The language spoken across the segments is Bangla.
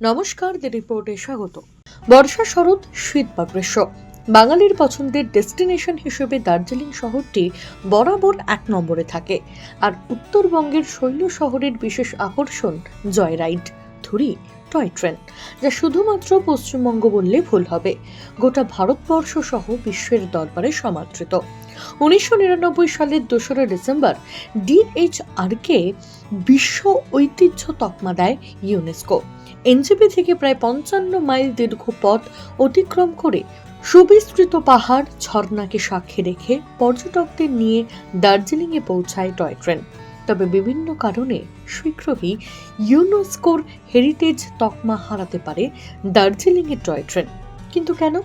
নমস্কার, দি রিপোর্টে স্বাগত। বর্ষা শরৎ, শীত বা গ্রীষ্ম। বাঙালির পছন্দের ডেস্টিনেশন হিসেবে দার্জিলিং শহরটি বরাবর এক নম্বরে থাকে। আর উত্তরবঙ্গের শৈল শহরের বিশেষ আকর্ষণ জয় রাইড, ধুরি, টয় ট্রেন, যা শুধুমাত্র পশ্চিমবঙ্গ বললে ভুল হবে। গোটা ভারতবর্ষ সহ বিশ্বের দরবারে সমাদৃত। উনিশশো নিরানব্বই সালের দোসরা ডিসেম্বর ডিএইচআরকে বিশ্ব ঐতিহ্য তকমা দেয় ইউনেস্কো। এনজেপি থেকে প্রায় পঞ্চান্ন মাইল দীর্ঘ পথ অতিক্রম করে সুবিস্তৃত পাহাড় ঝর্ণাকে সাক্ষী রেখে পর্যটকদের নিয়ে দার্জিলিংয়ে পৌঁছায় টয় ট্রেন। তবে বিভিন্ন কারণে শীঘ্রই ইউনেস্কোর হেরিটেজ তকমা হারাতে পারে দার্জিলিংয়ের টয় ট্রেন। কিন্তু কেন?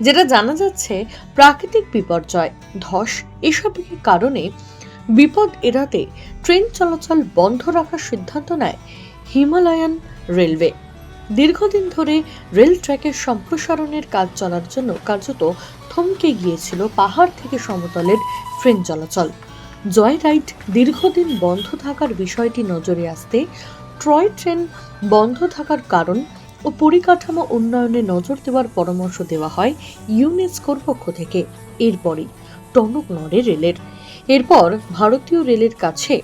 যেটা জানা যাচ্ছে, প্রাকৃতিক বিপর্যয়, ধস, এসবের কারণে বিপদ এড়াতে ট্রেন চলাচল বন্ধ রাখার সিদ্ধান্ত নেয় হিমালয়ান রেলওয়ে। দীর্ঘদিন ধরে রেল ট্র্যাকের সম্প্রসারণের কাজ চলার জন্য কার্যত থমকে গিয়েছিল পাহাড় থেকে সমতলের ট্রেন চলাচল। জয় রাইড দীর্ঘদিন বন্ধ থাকার বিষয়টি নজরে আসতে ট্রয় ট্রেন বন্ধ থাকার কারণ ও পরিকাঠামো উন্নয়নে নজর দেওয়ার পরামর্শ দেওয়া হয় ইউনেস্কোর পক্ষ থেকে। এরপরই টনক নড়ে রেলের। এরপর ভারতীয় রেলের কাছে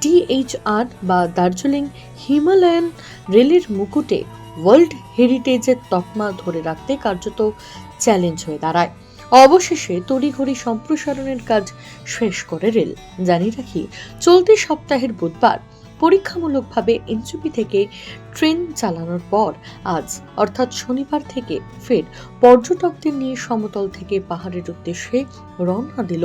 ডিএইচআর বা দার্জিলিং হিমালয়ান রেলের মুকুটে ওয়ার্ল্ড হেরিটেজের তকমা ধরে রাখতে কার্যত চ্যালেঞ্জ হয়ে দাঁড়ায়। অবশেষে তড়িঘড়ি সম্প্রসারণের কাজ শেষ করে রেল। জানিয়ে রাখি, চলতি সপ্তাহের বুধবার পরীক্ষামূলকভাবে এনসিপি থেকে ট্রেন চালানোর পর আজ, অর্থাৎ শনিবার থেকে ফের পর্যটকদের নিয়ে সমতল থেকে পাহাড়ের উদ্দেশ্যে রওনা দিল